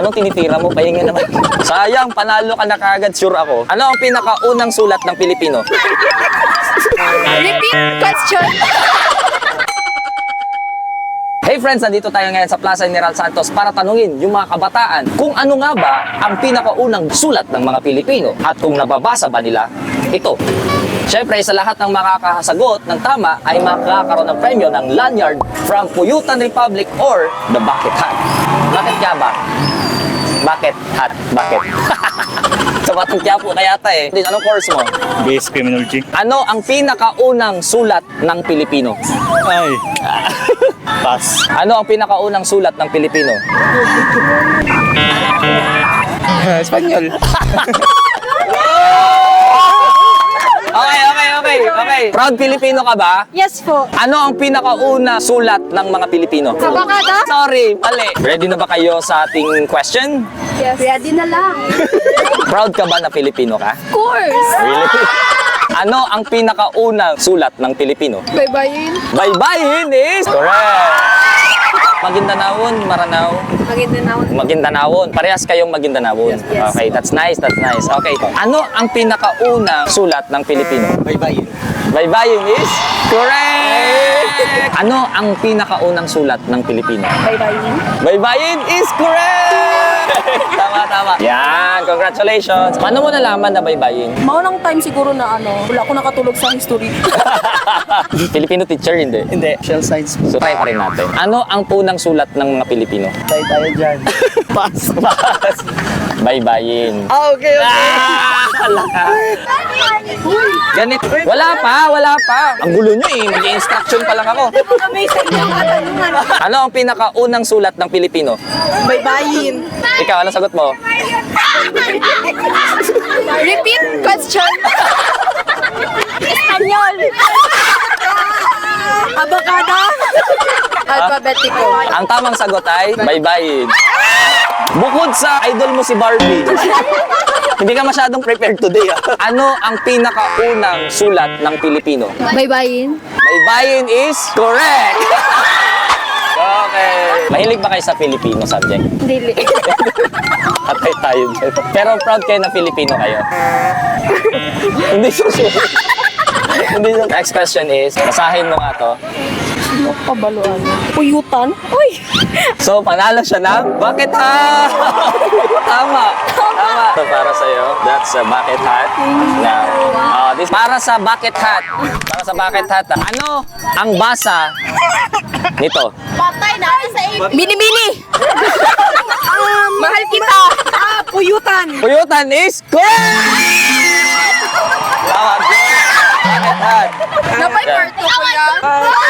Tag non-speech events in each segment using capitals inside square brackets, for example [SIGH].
Anong tinitira mo? Pahinga naman. Sayang, panalo ka na kagad, sure ako. Ano ang pinakaunang sulat ng Pilipino? Repeat question. Hey friends, nandito tayo ngayon sa Plaza General Santos para tanungin yung mga kabataan kung ano nga ba ang pinakaunang sulat ng mga Pilipino at kung nababasa ba nila ito. Siyempre, sa lahat ng makakasagot ng tama ay makakaroon ng premyo ng lanyard from Puyutan Republic or the Bucket Hat. Bakit Hat. Bakit? [LAUGHS] sa Batang Quiapo kaya ta eh. Anong course mo? Base Criminology. Ano ang pinakaunang sulat ng Pilipino? Ay. [LAUGHS] Pass. Ano ang pinakaunang sulat ng Pilipino? [LAUGHS] Espanyol. Okay, okay, okay, okay. Proud Pilipino ka ba? Yes po. Ano ang pinakauna sulat ng mga Pilipino? Kabakada? Sorry, mali. Ready na ba kayo sa ating question? Yes. Ready na lang. [LAUGHS] Proud ka ba na Pilipino ka? Of course. Really? Ano ang pinakaunang sulat ng Pilipino? Bye-bye. Baybayin is correct. Maguindanawon, Maranao, Maganda na ako. Maguindanawon. Parehas kayong Maguindanawon. yes. Okay, that's nice, that's nice. Okay. Ano ang pinakaunang sulat ng Pilipino? Bye-bye. Baybayin is correct! Ano ang pinakaunang sulat ng Pilipino? Bye-bye. Baybayin is correct! [LAUGHS] tama, tama. Yan, congratulations. Paano mo nalaman na baybayin? Maunang time siguro na ano, wala ako nakatulog sa history. [LAUGHS] Filipino teacher, hindi. Hindi. Shell science. So, try pa rin natin. Ano ang punang sulat ng mga Pilipino? Tayo tayo dyan. Pass. Pass. Baybayin. Ah, okay, okay. Ganit. Wala pa, wala pa. Ang gulo nyo eh. Mag-instruction pa lang ako. Katanungan. Ano ang pinakaunang sulat ng Pilipino? Bye-bye. Ikaw, ano sagot mo? Repeat question. Espanyol. Abakada. Alphabetical. Ang tamang sagot ay baybayin. Bukod sa idol mo si Barbie, hindi ka masyadong prepared today. ah. Ano ang pinakaunang sulat ng Pilipino? Bye-bye. Baybayin is correct! Okay. Mahilig ba kayo sa Filipino subject? Dili. Patay tayo dyan. Pero proud kayo na Filipino kayo. Hindi susunod. Hindi susunod. Next question is, basahin mo nga to. Pabaluan. Puyutan. Uy! So, panalo siya ng bucket hat! [LAUGHS] Tama! Tama! So, para sa'yo, that's a bucket hat. Now, uh, this, para sa bucket hat. Para sa bucket hat. ah. Ano ang basa nito? Patay na sa Bini-bini! Mahal kita. Ah, puyutan! Puyutan is correct! [LAUGHS] Tama, good. Bucket hat. Napay parto ko yan.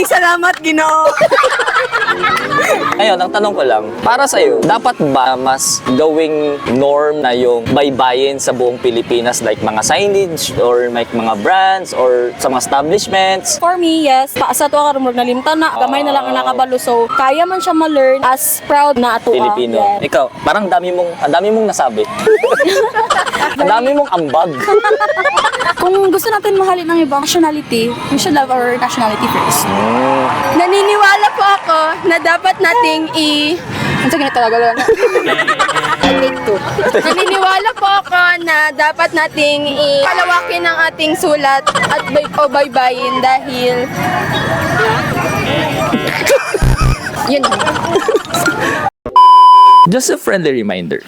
Maraming salamat, Ginoo. Ngayon, ang tanong ko lang, para sa'yo, dapat ba mas gawing norm na yung baybayin sa buong Pilipinas like mga signage or like mga brands or sa mga establishments? For me, yes. Pa sa tuwa karon nalimtan na gamay na lang ang nakabalo so kaya man siya ma-learn as proud na ato. Filipino. Yes. Ikaw, parang dami mong, ang dami mong nasabi. [LAUGHS] ang dami mong ambag. Kung gusto natin mahalin ng ibang nationality, we should love our nationality first. Naniniwala po ako na dapat nating i... Ano sige talaga [LAUGHS] lang. Naniniwala po ako na dapat nating ipalawakin ang ating sulat at bay o baybayin dahil yun. Just a friendly reminder.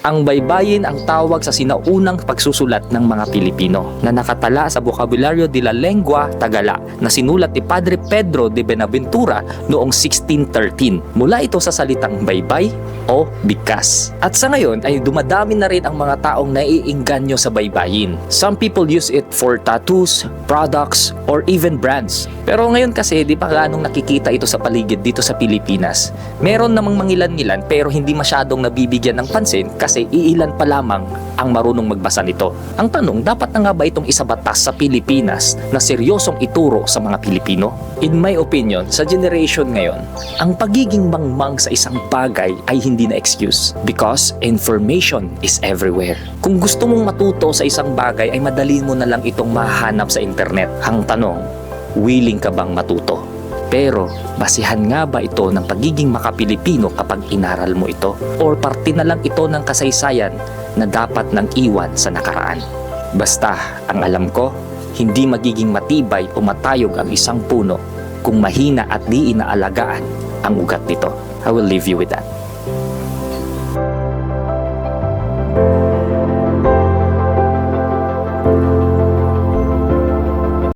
Ang baybayin ang tawag sa sinaunang pagsusulat ng mga Pilipino na nakatala sa Vocabulario de la Lengua Tagala na sinulat ni Padre Pedro de Benaventura noong 1613. Mula ito sa salitang baybay o bigkas. At sa ngayon ay dumadami na rin ang mga taong naiinganyo sa baybayin. Some people use it for tattoos, products, or even brands. Pero ngayon kasi di pa ganong nakikita ito sa paligid dito sa Pilipinas. Meron namang mangilan-ngilan pero hindi masyadong nabibigyan ng pansin kasi iilan pa lamang ang marunong magbasa nito. Ang tanong, dapat na nga ba itong isabatas sa Pilipinas na seryosong ituro sa mga Pilipino? In my opinion, sa generation ngayon, ang pagiging mangmang sa isang bagay ay hindi na excuse because information is everywhere. Kung gusto mong matuto sa isang bagay ay madali mo na lang itong mahanap sa internet. Ang tanong, willing ka bang matuto? Pero basihan nga ba ito ng pagiging makapilipino kapag inaral mo ito? Or parte na lang ito ng kasaysayan na dapat nang iwan sa nakaraan? Basta, ang alam ko, hindi magiging matibay o matayog ang isang puno kung mahina at di inaalagaan ang ugat nito. I will leave you with that.